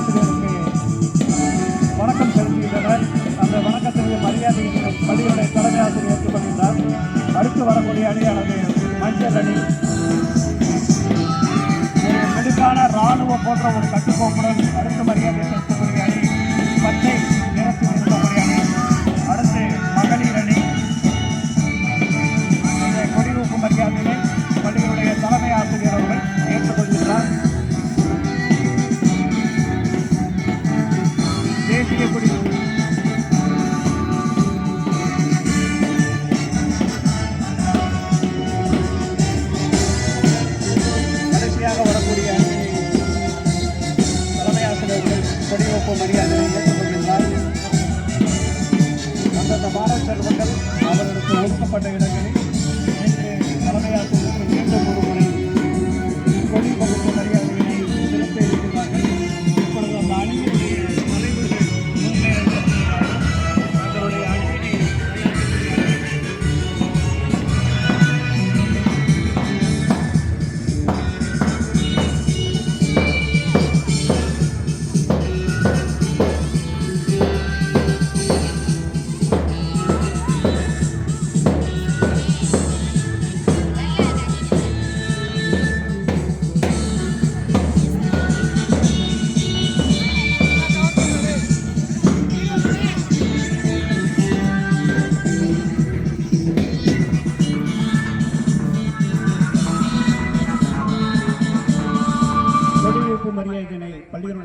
ஆசிரியருக்கு வணக்கம் செலுத்துகின்றனர் அந்த வணக்கத்திற்கு மரியாதை பள்ளியுடைய தலைமை ஆசிரியர் ஏற்றுக்கொள்கின்றார் அடுத்து வரக்கூடிய அணியானது மஞ்சள் அணி. ஒரு மெடுக்கான இராணுவம் போன்ற ஒரு கட்டுக்கோப்புடன் அடுத்து மரியாதை செலுத்தக்கூடிய அணி. பச்சை ಪಾಠ ಗಿಡಗಳಿಗೆ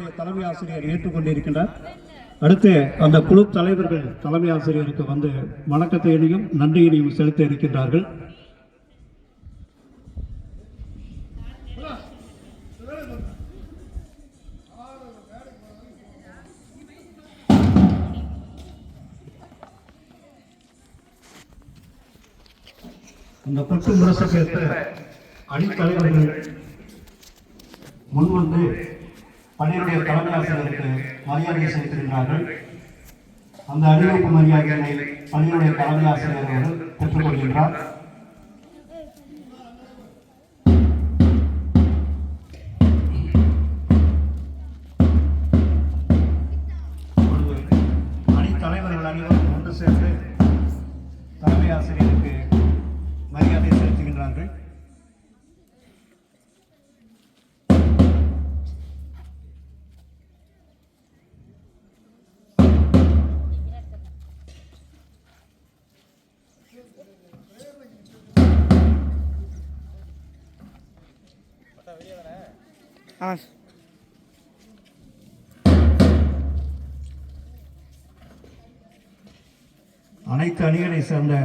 நம்முடைய தலைமை ஆசிரியர் ஏற்றுக்கொண்டிருக்கின்றார். அடுத்து அந்த குழு தலைவர்கள் தலைமை ஆசிரியருக்கு வந்து வணக்கத்தையினையும் நன்றியினையும் செலுத்த இருக்கின்றார்கள். அந்த பட்டு முரசுக்கு அணித்தலைவர்கள் முன்வந்து பள்ளியுடைய தலைமை ஆசிரியருக்கு மரியாதை செலுத்துகின்றார்கள். அந்த அணிவகுப்பு மரியாதைகளை பள்ளியுடைய தலைமை ஆசிரியர் அவர்கள் பெற்றுக்கொள்கின்றார் இப்பொழுது அணித்தலைவர்கள் அனைவரும் ஒன்று சேர்ந்து தலைமை ஆசிரியருக்கு ஆ அனைத்து அணிகளை சேர்ந்த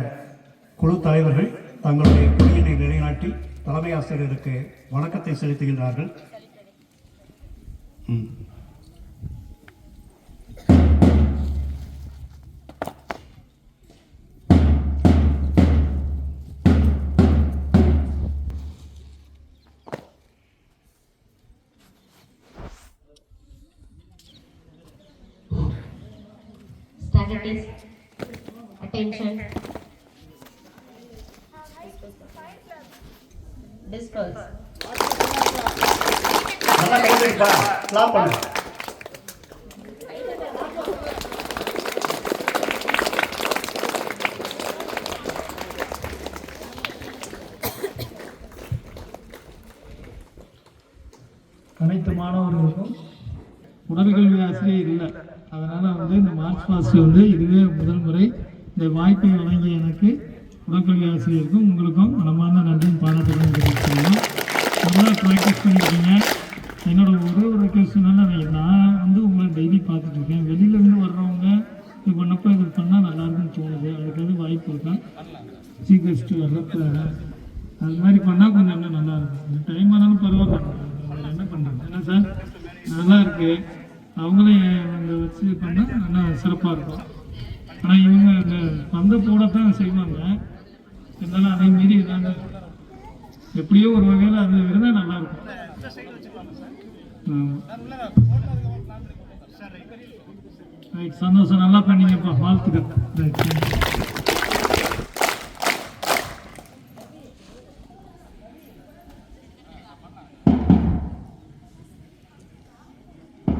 குழு தலைவர்கள் தங்களுடைய கொடியினை நிலைநாட்டி தலைமை ஆசிரியருக்கு வணக்கத்தை செலுத்துகின்றார்கள் ம். Strategies. Attention. Disperse. நல்லா கிளாப் பண்ணு அனைத்து மாணவர்களுக்கும் உடற்கல்வி ஆசிரியர் இல்லை வந்து இந்த மார்ச் பாஸ்ட் வந்து இதுவே முதல் முறை இந்த வாய்ப்பை வழங்கிய எனக்கு உடற்கல்வி ஆசிரியருக்கும் உங்களுக்கும் மனமார்ந்த நன்றியும் பாராட்டுகளும் தெரிவிச்சுக்கலாம் நல்லா ப்ராக்டிஸ் பண்ணியிருக்கீங்க என்னோட ஒரே ஒரு ரெக்வஸ்ட்னால நான் வந்து உங்களை டெய்லி பார்த்துட்டு இருக்கேன். வெளியிலேருந்து வர்றவங்க இது பண்ணப்போ இது பண்ணால் நல்லாயிருக்குன்னு தோணுது. அதுக்காக வாய்ப்பு இருக்கா? சீஃப் கெஸ்ட் வர்றப்ப. அது மாதிரி பண்ணால் கொஞ்சம் இன்னும் நல்லா இருக்கும். டைம் ஆனாலும் பரவாயில்ல. என்ன பண்ணுறது என்ன சார்? நல்லா இருக்குது அவங்களே அங்கே வச்சு பண்ணால் நல்லா சிறப்பாக இருக்கும். ஆனால் இவங்க இந்த பந்த போடத்தான் செய்வாங்க. இருந்தாலும் அதே மீறி ஏதாவது எப்படியோ ஒரு வகையில் அது இருந்தால் நல்லா இருக்கும். ரைட் சந்தோஷம். நல்லா பண்ணீங்கப்பா. வாழ்த்துக்கள். ரைட்